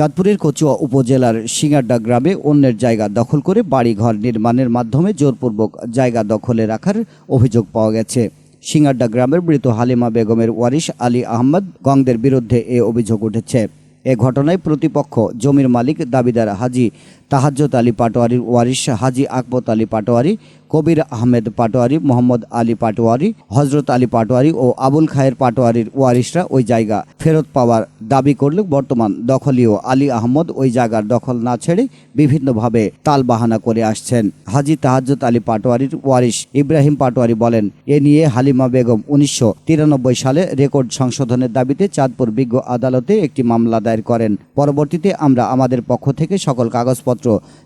চাঁদপুরের কচুয়া উপজেলার সিঙ্গারডা গ্রামে অন্যের জায়গা দখল করে বাড়ি ঘর নির্মাণের মাধ্যমে জোরপূর্বক জায়গা দখলে রাখার অভিযোগ পাওয়া গেছে। সিঙ্গারডা গ্রামের মৃত হালিমা বেগমের ওয়ারিশ আলী আহমদ গংদের বিরুদ্ধে এ অভিযোগ উঠেছে। এ ঘটনায় প্রতিপক্ষ, জমির মালিক, দাবিদার হাজি তাহাজ্জত আলী পাটোয়ারির ওয়ারিশ, হাজি আকবত আলী পাটোয়ারি, কবির আহমেদ পাটোয়ারি, মোহাম্মদ আলী পাটোয়ারি, হজরত আলী পাটোয়ারি ও আবুল খায়ের পাটোয়ারির ওয়ারিশরা ওই জায়গা ফেরত পাওয়ার দাবি করলে বর্তমান দখলীয় আলী আহমদ ওই জায়গার দখল না ছেড়ে বিভিন্নভাবে তালবাহানা করে আসছেন। হাজি তাহাজ্জত আলী পাটোয়ারির ওয়ারিশ ইব্রাহিম পাটোয়ারি বলেন, এ নিয়ে হালিমা বেগম উনিশশো তিরানব্বই সালে রেকর্ড সংশোধনের দাবিতে চাঁদপুর বিজ্ঞ আদালতে একটি মামলা দায়ের করেন। পরবর্তীতে আমরা আমাদের পক্ষ থেকে সকল কাগজপত্র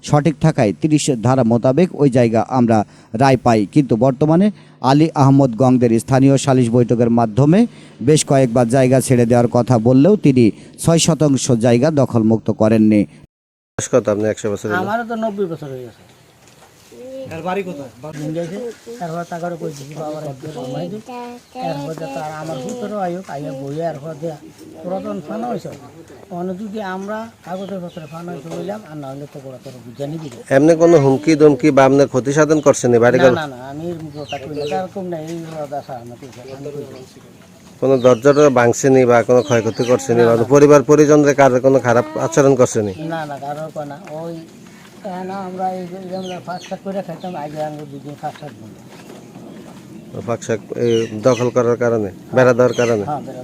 সঠিক থাকায় তিরিশ ধারা মোতাবেক ওই জায়গা আমরা রায় পাই। কিন্তু বর্তমানে আলী আহমদ গংদের স্থানীয় সালিশ বৈঠকের মাধ্যমে বেশ কয়েকবার জায়গা ছেড়ে দেওয়ার কথা বললেও তিনি ছয় শতাংশ জায়গা দখলমুক্ত করেননি? আমারও তো নব্বই বছর হয়ে গেছে। বাড়ি কোথায়? তারপর টাকারও করে দিচ্ছি বাবার একটু দিই এরপর তার আমার ভিতরেও আয়ুক আইয়া বই এরপর দেয়া। পুরাতন ফানো হয়েছে। অন্য যদি আমরা কাগজের পত্রে ফানো হয়েছে বললাম আর না হলে তো ওরা তোর বুঝে এমনি কোনো হুমকি দমকি বা আপনার ক্ষতি সাধন করছেন বাড়ি না না না আমি কথা না। তার কম না এই দাসা আমাকে কোনো দরজাটা ভাঙছেনি বা কোনো ক্ষয়ক্ষতি করছেনি বা পরিবার পরিজনদের কারোর কোনো খারাপ আচরণ করছেনি? না না কারোর কয় না ওই না আমরা এই আমরা ফার্স্ট করে খাইতাম আগে আমরা দুদিন বলি এই দখল করার কারণে বেড়া দেওয়ার কারণে? হ্যাঁ বেড়া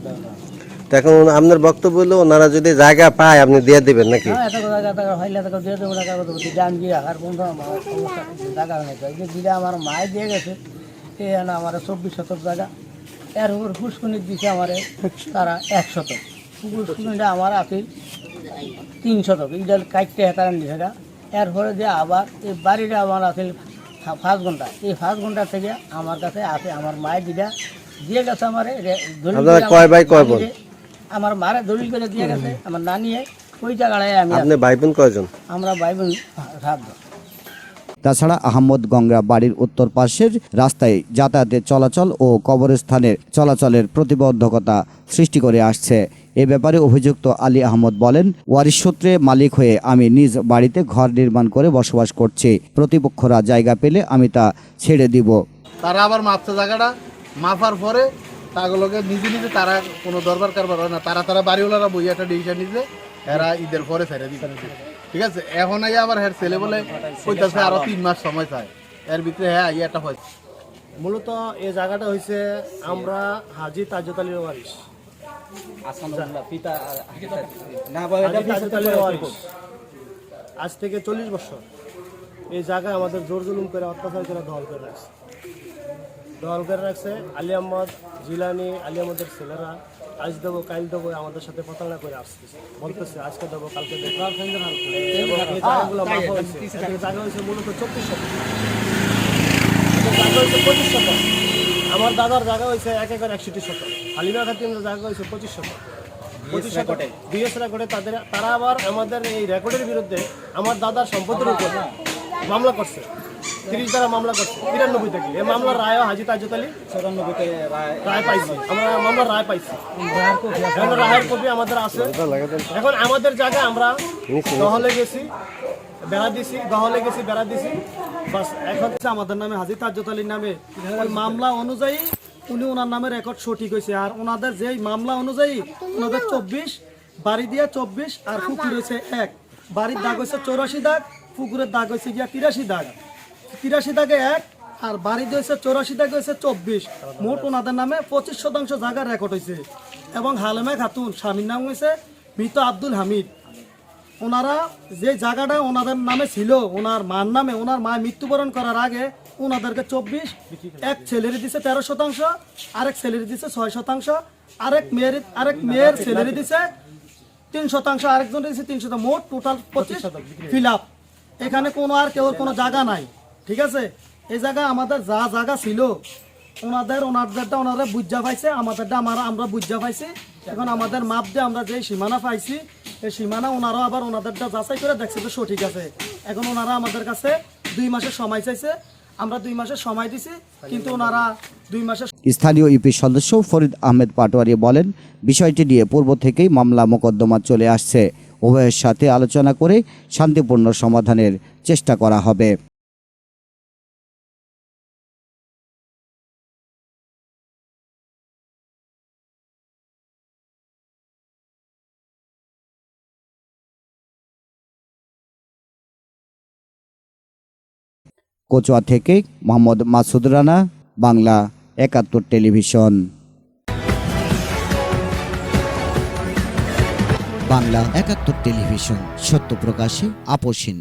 এখন আপনার বক্তব্য হলো ওনারা যদি জায়গা পায় আপনি দিয়ে দিবেন নাকি? হ্যাঁ বন্ধু আমার এই মায়ে দিয়ে গেছে এ না আমার চব্বিশ শতক জায়গা এর উপর ফুসকুনি দিছে আমারে তারা এক শতক। ফুসকুনিটা আমার আছে তিন শতক এইটা কাটতে হেতারান দিছে এরপরে যে আবার এই বাড়িটা আমার আছে পাঁচ ঘণ্টা। এই পাঁচ ঘণ্টা থেকে আমার কাছে আছে আমার মায়ের দিদা দিয়ে গেছে আমার কয় ভাই কয় বোন? আমার মারা দলিল করে দিয়ে গেছে আমার ওই জায়গায় আমি আপনি ভাই বোন কয়জন? আমরা ভাই বোন সাত তাছাড়া আহমদ গঙ্গা বাড়ির উত্তর পাশের রাস্তায় যাতায়াতের চলাচল ও কবরস্থানের চলাচলের প্রতিবন্ধকতা সৃষ্টি করে আসছে। এ ব্যাপারে অভিযুক্ত আলী আহমদ বলেন ওয়ারিশ সূত্রে মালিক হয়ে আমি নিজ বাড়িতে ঘর নির্মাণ করে বসবাস করছি। প্রতিপক্ষরা জায়গা পেলে আমি তা ছেড়ে দিব। তারা আবার মাপছে জায়গাটা। মাপার পরে তাগুলোকে নিজে নিজে তারা কোনো দরবার কারবার হয় না। তারা তারা বাড়িওয়ালারা বই একটা ডিসিশন নিতে এরা ঈদের পরে ছেড়ে দিবে। ঠিক আছে? এখন আই আবার হ্যাঁ ছেলে বলে কইতাছে আরও তিন মাস সময় চায় এর ভিতরে হ্যাঁ আইয়া একটা হয়। মূলত এই জায়গাটা হয়েছে আমরা হাজি তাজত আলীর ওয়ারিস আজ থেকে চল্লিশ বছর। এই জায়গায় আমাদের জোর জুলুম করে অত্যাচার করে দল করে রাখছে। দল করে রাখছে আলী আহমদ জিলানি আলী আহমদের ছেলেরা। আজ দেবো কাল দেবো আমাদের সাথে প্রতারণা করে আসতেছে বলতেছে আজকে দেবো কালকে দেবো। এই জায়গাগুলো মাফা হয়েছে। জায়গা হয়েছে মূলত চব্বিশ শতক। জায়গা হয়েছে পঁচিশ শতক। আমার দাদার জায়গা হয়েছে এক একর একষট্টি শতক। হালিমা খাতিমের জায়গা হয়েছে পঁচিশ শতক। পঁচিশ শতক। বিএস রেকর্ডে তাদের তারা আবার আমাদের এই রেকর্ডের বিরুদ্ধে আমার দাদার সম্পত্তির উপর মামলা করছে। তিরিশ দ্বারা মামলা করছে। তিরানব্বই থেকে। এই মামলার রায় হাজি তাজুত আলী চৌরানব্বইতে রায় পাইছি। আমরা মামলার রায় পাইছি। এখন রায়ের কপি আমাদের আছে। এখন আমাদের জায়গায় আমরা দহলে গেছি। বেড়া দিছি দহলে গেছি বেড়া দিছি। বাস এখন আমাদের নামে হাজি তাজ্জত আলীর নামে। মামলা অনুযায়ী উনি ওনার নামে রেকর্ড সঠিক হয়েছে। আর ওনাদের যেই মামলা অনুযায়ী ওনাদের চব্বিশ বাড়ি দিয়া চব্বিশ আর পুকুর হয়েছে এক। বাড়ির দাগ হয়েছে চৌরাশি দাগ পুকুরের দাগ হয়েছে গিয়া তিরাশি দাগ। তিরাশি দাগে এক আর বাড়িতে হয়েছে চৌরাশি দাগে হয়েছে চব্বিশ। মোট ওনাদের নামে পঁচিশ শতাংশ জায়গার রেকর্ড হয়েছে। এবং হালেমা খাতুন স্বামীর নাম হয়েছে মৃত আব্দুল হামিদ। ওনারা যে জায়গাটা ওনাদের নামে ছিল, ওনার মার নামে, ওনার মা মৃত্যুবরণ করার আগে ওনাদেরকে চব্বিশ, এক ছেলের দিছে তেরো শতাংশ, আরেক ছেলের দিছে ছয় শতাংশ, আরেক মেয়ের আরেক মেয়ের ছেলের দিছে তিন শতাংশ আরেকজন দিছে তিন শতাংশ, মোট টোটাল পঁচিশ ফিল এখানে কোনো আর কেউ কোনো জায়গা নাই, ঠিক আছে? এই জায়গা আমাদের যা জায়গা ছিল, ওনাদের, ওনাদেরটা ওনারা বুঝা পাইছে, আমাদেরটা আমরা আমরা বুঝা পাইছি। এখন আমাদের মাপ দিয়ে আমরা যে সীমানা পাইছি এই সীমানা ওনারাও আবার ওনাদেরটা যাচাই করে দেখছে যে সঠিক আছে। এখন ওনারা আমাদের কাছে দুই মাসের সময় চাইছে। আমরা দুই মাসের সময় দিছি, কিন্তু ওনারা দুই মাসের স্থানীয় ইউপি সদস্য ফরিদ আহমেদ পাটোয়ারি বলেন, বিষয়টি নিয়ে পূর্ব থেকেই মামলা মোকদ্দমা চলে আসছে। উভয়ের সাথে আলোচনা করে শান্তিপূর্ণ সমাধানের চেষ্টা করা হবে। কচুয়া থেকে মোহাম্মদ মাসুদ রানা বাংলা একাত্তর টেলিভিশন। বাংলা একাত্তর টেলিভিশন সত্য প্রকাশে আপোষহীন